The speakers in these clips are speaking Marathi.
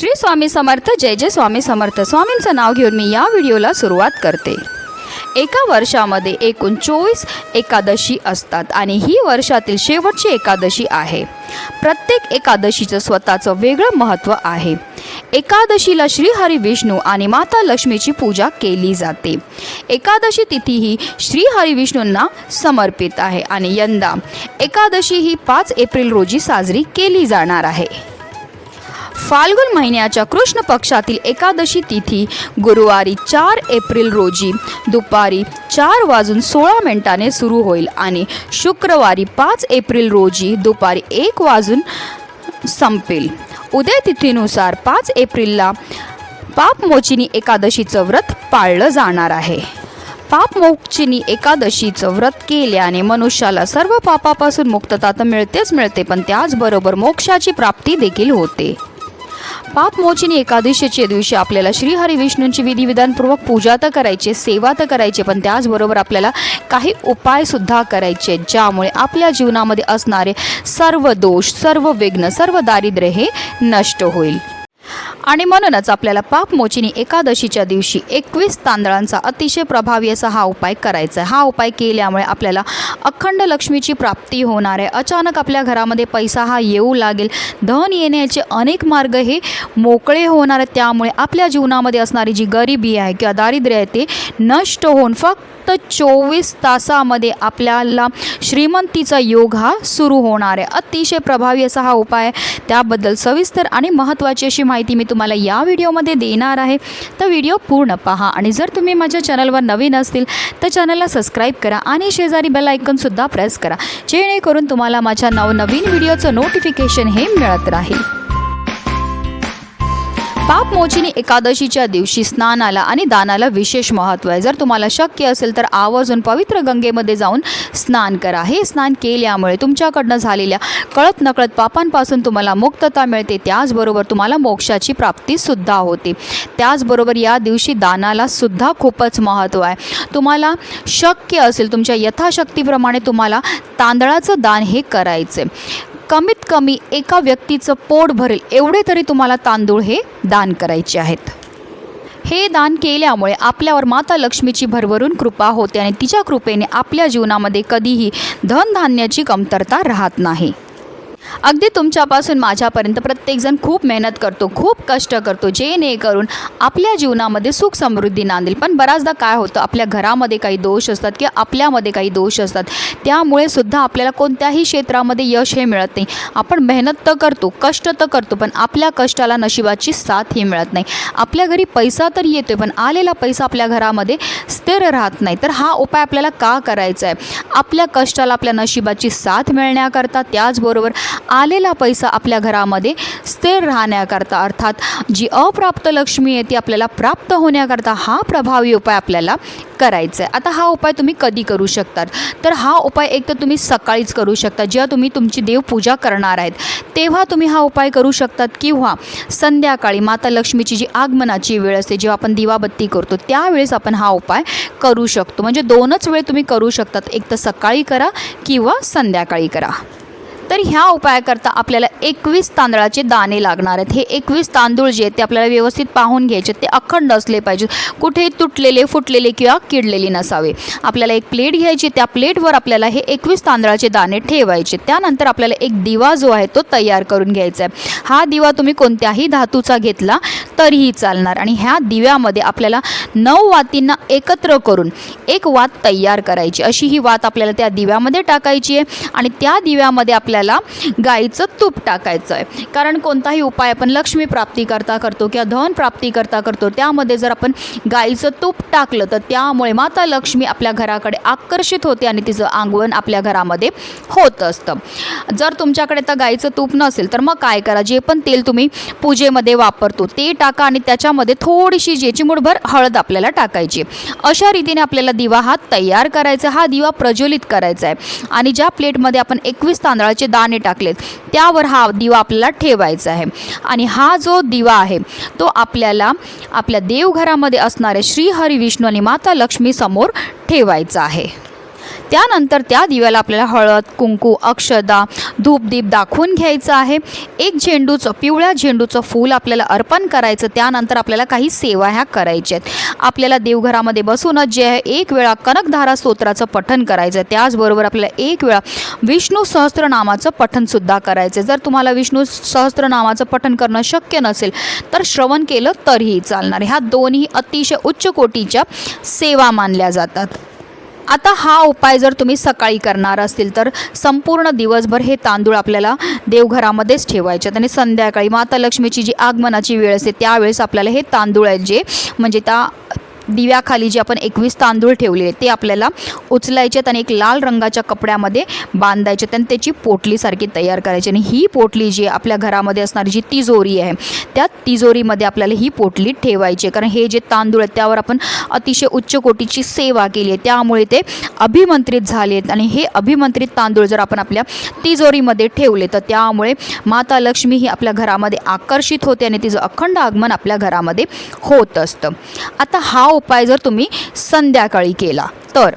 श्री स्वामी समर्थ जय जय स्वामी समर्थ. स्वामींचं नाव घेऊन मी या व्हिडिओला सुरुवात करते. एका वर्षामध्ये एकूण चोवीस एकादशी असतात आणि ही वर्षातील शेवटची एकादशी आहे. प्रत्येक एकादशीचं स्वतःचं वेगळं महत्त्व आहे. एकादशीला श्रीहरी विष्णू आणि माता लक्ष्मीची पूजा केली जाते. एकादशी तिथी ही श्रीहरी विष्णूंना समर्पित आहे आणि यंदा एकादशी ही पाच एप्रिल रोजी साजरी केली जाणार आहे. फाल्गुन महिन्याच्या कृष्ण पक्षातील एकादशी तिथी गुरुवारी चार एप्रिल रोजी दुपारी चार वाजून सोळा मिनिटाने सुरू होईल आणि शुक्रवारी पाच एप्रिल रोजी दुपारी एक वाजून संपेल. उद्या तिथीनुसार पाच एप्रिलला पापमोचिनी एकादशीचं व्रत पाळलं जाणार आहे. पापमोचिनी एकादशीचं व्रत केल्याने मनुष्याला सर्व पापापासून मुक्तता तर मिळतेच मिळते पण त्याचबरोबर मोक्षाची प्राप्ती देखील होते. पापमोचनी एकादशीच्या दिवशी आपल्याला श्रीहरी विष्णूंची विधिविधानपूर्वक पूजा तर करायची सेवा तर करायची पण त्याचबरोबर आपल्याला काही उपायसुद्धा करायचे ज्यामुळे आपल्या जीवनामध्ये असणारे सर्व दोष सर्व विघ्न सर्व दारिद्र्य हे नष्ट होईल. आणि म्हणूनच आपल्याला पापमोचिनी एकादशीच्या दिवशी एकवीस तांदळांचा अतिशय प्रभावी असा हा उपाय करायचा आहे. हा उपाय केल्यामुळे आपल्याला अखंड लक्ष्मीची प्राप्ती होणार आहे. अचानक आपल्या घरामध्ये पैसा हा येऊ लागेल. धन येण्याचे अनेक मार्ग हे मोकळे होणार आहेत. त्यामुळे आपल्या जीवनामध्ये असणारी जी गरिबी आहे किंवा दारिद्र्य आहे ते नष्ट होऊन फक्त चोवीस तासामध्ये आपल्याला श्रीमंतीचा योग हा सुरू होणार आहे. अतिशय प्रभावी असा हा उपाय आहे. त्याबद्दल सविस्तर आणि महत्त्वाची अशी माहिती मी तुम्हाला या व्हिडिओमध्ये देणार आहे. तर व्हिडिओ पूर्ण पहा आणि जर तुम्ही माझ्या चॅनलवर नवीन असतील तर चॅनलला सबस्क्राईब करा आणि शेजारी बेल आयकनसुद्धा प्रेस करा. जेणेकरून तुम्हाला माझ्या नवनवीन व्हिडिओचं नोटिफिकेशन हे मिळत राहील. पापमोचिनी एकादशीच्या दिवशी स्नानाला आणि दानाला विशेष महत्त्व आहे. जर तुम्हाला शक्य असेल तर आवर्जून पवित्र गंगेमध्ये जाऊन स्नान करा. हे स्नान केल्यामुळे तुमच्याकडनं झालेल्या कळत नकळत पापांपासून तुम्हाला मुक्तता मिळते. त्याचबरोबर तुम्हाला मोक्षाची प्राप्तीसुद्धा होते. त्याचबरोबर या दिवशी दानाला सुद्धा खूपच महत्त्व आहे. तुम्हाला शक्य असेल तुमच्या यथाशक्तीप्रमाणे तुम्हाला तांदळाचं दान हे करायचे कमीत कमी एका व्यक्तीचं पोट भरेल एवढे तरी तुम्हाला तांदूळ हे दान करायचे आहेत. हे दान केल्यामुळे आपल्यावर माता लक्ष्मीची भरभरून कृपा होते आणि तिच्या कृपेने आपल्या जीवनामध्ये कधीही धनधान्याची कमतरता राहत नाही. अगदी तुमच्यापासून माझ्यापर्यंत प्रत्येकजण खूप मेहनत करतो खूप कष्ट करतो जेणेकरून आपल्या जीवनामध्ये सुख समृद्धी नांदेल. पण बऱ्याचदा काय होतं आपल्या घरामध्ये काही दोष असतात किंवा आपल्यामध्ये काही दोष असतात त्यामुळे सुद्धा आपल्याला कोणत्याही क्षेत्रामध्ये यश हे मिळत नाही. आपण मेहनत तर करतो कष्ट तर करतो पण आपल्या कष्टाला नशिबाची साथ ही मिळत नाही. आपल्या घरी पैसा तर येतोय पण आलेला पैसा आपल्या घरामध्ये स्थिर राहत नाही. तर हा उपाय आपल्याला का करायचा आहे? आपल्या कष्टाला आपल्या नशिबाची साथ मिळण्याकरता त्याचबरोबर आलेला पैसा आपल्या घरामध्ये स्थिर राहण्याकरता अर्थात जी अप्राप्त लक्ष्मी आहे ती आपल्याला प्राप्त होण्याकरता हा प्रभावी उपाय आपल्याला करायचा आहे. आता हा उपाय तुम्ही कधी करू शकतात? तर हा उपाय एक तर तुम्ही सकाळीच करू शकता. जेव्हा तुम्ही तुमची देवपूजा करणार आहेत तेव्हा तुम्ही हा उपाय करू शकतात. किंवा संध्याकाळी माता लक्ष्मीची जी आगमनाची वेळ असते जेव्हा आपण दिवाबत्ती करतो त्यावेळेस आपण हा उपाय करू शकतो. म्हणजे दोनच वेळ तुम्ही करू शकतात. एक तर सकाळी करा किंवा संध्याकाळी करा. तर ह्या उपायाकरता आपल्याला एकवीस तांदळाचे दाणे लागणार आहेत. हे एकवीस तांदूळ जे आहेत ते आपल्याला व्यवस्थित पाहून घ्यायचे ते अखंड असले पाहिजेत कुठे तुटलेले फुटलेले किंवा किडलेले नसावे. आपल्याला एक प्लेट घ्यायची त्या प्लेटवर आपल्याला हे एकवीस तांदळाचे दाणे ठेवायचे त्यानंतर आपल्याला एक दिवा जो आहे तो तयार करून घ्यायचा आहे. हा दिवा तुम्ही कोणत्याही धातूचा घेतला तरीही चालणार. आणि ह्या दिव्यामध्ये आपल्याला नऊ वातींना एकत्र करून एक वात तयार करायची अशी ही वात आपल्याला त्या दिव्यामध्ये टाकायची आहे. आणि त्या दिव्यामध्ये आपल्याला गाईचं तूप टाकायचं आहे. कारण कोणताही उपाय आपण लक्ष्मी प्राप्ती करता करतो किंवा धन प्राप्ती करता करतो त्यामध्ये जर आपण गाईचं तूप टाकलं तर त्यामुळे माता लक्ष्मी आपल्या घराकडे आकर्षित होते आणि तिचं आंगवण आपल्या घरामध्ये होत असतं. जर तुमच्याकडे तर गाईचं तूप नसेल तर मग काय करा? जे पण तेल तुम्ही पूजेमध्ये वापरतो ते टाका आणि त्याच्यामध्ये थोडीशी जे चिमूटभर हळद आपल्याला टाकायची. अशा रीतीने आपल्याला दिवा हा तयार करायचा हा दिवा प्रज्वलित करायचा आहे. आणि ज्या प्लेटमध्ये आपण एकवीस तांदळाचे दाणे टाकलेत. त्यावर हा दिवा आपल्याला ठेवायचा आहे. आणि हा जो दिवा आहे तो आपल्याला आपल्या देवघरामध्ये असणाऱ्या श्री हरी विष्णू आणि माता लक्ष्मी समोर ठेवायचा आहे. त्यानंतर त्या दिव्याला आपल्याला हळद कुंकू अक्षदा धूपदीप दाखवून घ्यायचं आहे. एक झेंडूचं पिवळ्या झेंडूचं फूल आपल्याला अर्पण करायचं. त्यानंतर आपल्याला काही सेवा ह्या करायच्या आहेत. आपल्याला देवघरामध्ये बसूनच जे आहे एक वेळा कनकधारा स्तोत्राचं पठन करायचं. आहे त्याचबरोबर आपल्याला एक वेळा विष्णू सहस्त्रनामाचं पठनसुद्धा करायचं. आहे जर तुम्हाला विष्णू सहस्त्रनामाचं पठन करणं शक्य नसेल तर श्रवण केलं तरीही चालणार. ह्या दोन्ही अतिशय उच्च कोटीच्या सेवा मानल्या जातात. आता हा उपाय जर तुम्ही सकाळी करणार असतील तर संपूर्ण दिवसभर हे तांदूळ आपल्याला देवघरामध्येच ठेवायचे आहेत. आणि संध्याकाळी माता लक्ष्मीची जी आगमनाची वेळ असते त्यावेळेस आपल्याला हे तांदूळ आहेत जे म्हणजे त्या दिव्याखाली जे आपण एकवीस तांदूळ ठेवलेले ते आपल्याला उचलायचे आहेत आणि एक लाल रंगाच्या कपड्यामध्ये बांधायचे आहेत आणि त्याची पोटलीसारखी तयार करायची आणि ही पोटली जी आपल्या घरामध्ये असणारी जी तिजोरी आहे त्या तिजोरीमध्ये आपल्याला ही पोटली ठेवायची आहे. कारण हे जे तांदूळ आहेत त्यावर आपण अतिशय उच्च कोटीची सेवा केली आहे. त्यामुळे ते अभिमंत्रित झाले आहेत. आणि हे अभिमंत्रित तांदूळ जर आपण आपल्या तिजोरीमध्ये ठेवले तर त्यामुळे माता लक्ष्मी ही आपल्या घरामध्ये आकर्षित होते आणि तिचं अखंड आगमन आपल्या घरामध्ये होत असतं. आता हा उपाय जर तुम्ही संध्याकाळी केला तर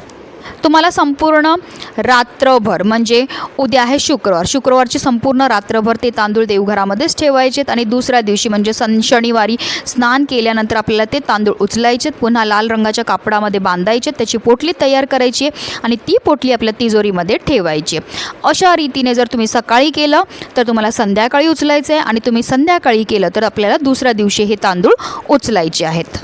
तुम्हाला संपूर्ण रात्रभर म्हणजे उद्या आहे शुक्रवार शुक्रवारची संपूर्ण रात्रभर ते तांदूळ देवघरामध्येच ठेवायचेत आणि दुसऱ्या दिवशी म्हणजे सन शनिवारी स्नान केल्यानंतर आपल्याला ते तांदूळ उचलायचेत पुन्हा लाल रंगाच्या कापडामध्ये बांधायचे त्याची पोटली तयार करायची आहे आणि ती पोटली आपल्या तिजोरीमध्ये ठेवायची आहे. अशा रीतीने जर तुम्ही सकाळी केलं तर तुम्हाला संध्याकाळी उचलायचं आहे आणि तुम्ही संध्याकाळी केलं तर आपल्याला दुसऱ्या दिवशी हे तांदूळ उचलायचे आहेत.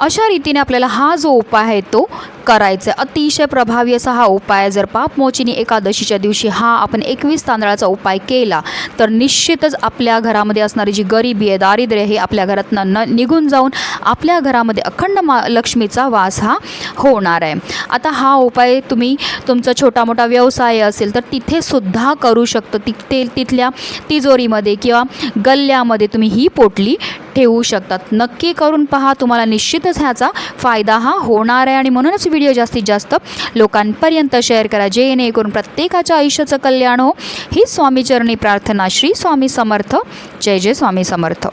अशा रीतीने आपल्याला हा जो उपाय आहे तो करायचं. आहे अतिशय प्रभावी असा हा उपाय जर पापमोचिनी एकादशीच्या दिवशी हा आपण एकवीस तांदळाचा उपाय केला तर निश्चितच आपल्या घरामध्ये असणारी जी गरिबी आहे दारिद्र्य हे आपल्या घरातनं न निघून जाऊन आपल्या घरामध्ये अखंड मा लक्ष्मीचा वास हा होणार आहे. आता हा उपाय तुम्ही तुमचा छोटा मोठा व्यवसाय असेल तर तिथे सुद्धा करू शकतो. तिथे तिथल्या तिजोरीमध्ये किंवा गल्ल्यामध्ये तुम्ही ही पोटली ठेवू शकतात नक्की करून पहा तुम्हाला निश्चितच ह्याचा फायदा हा होणार आहे आणि म्हणूनच व्हिडिओ जास्तीत जास्त लोकांपर्यंत शेअर करा. जेणेकरून प्रत्येकाच्या आयुष्याचं कल्याण हो. ही स्वामीचरणी प्रार्थना श्री स्वामी समर्थ. जय जय स्वामी समर्थ.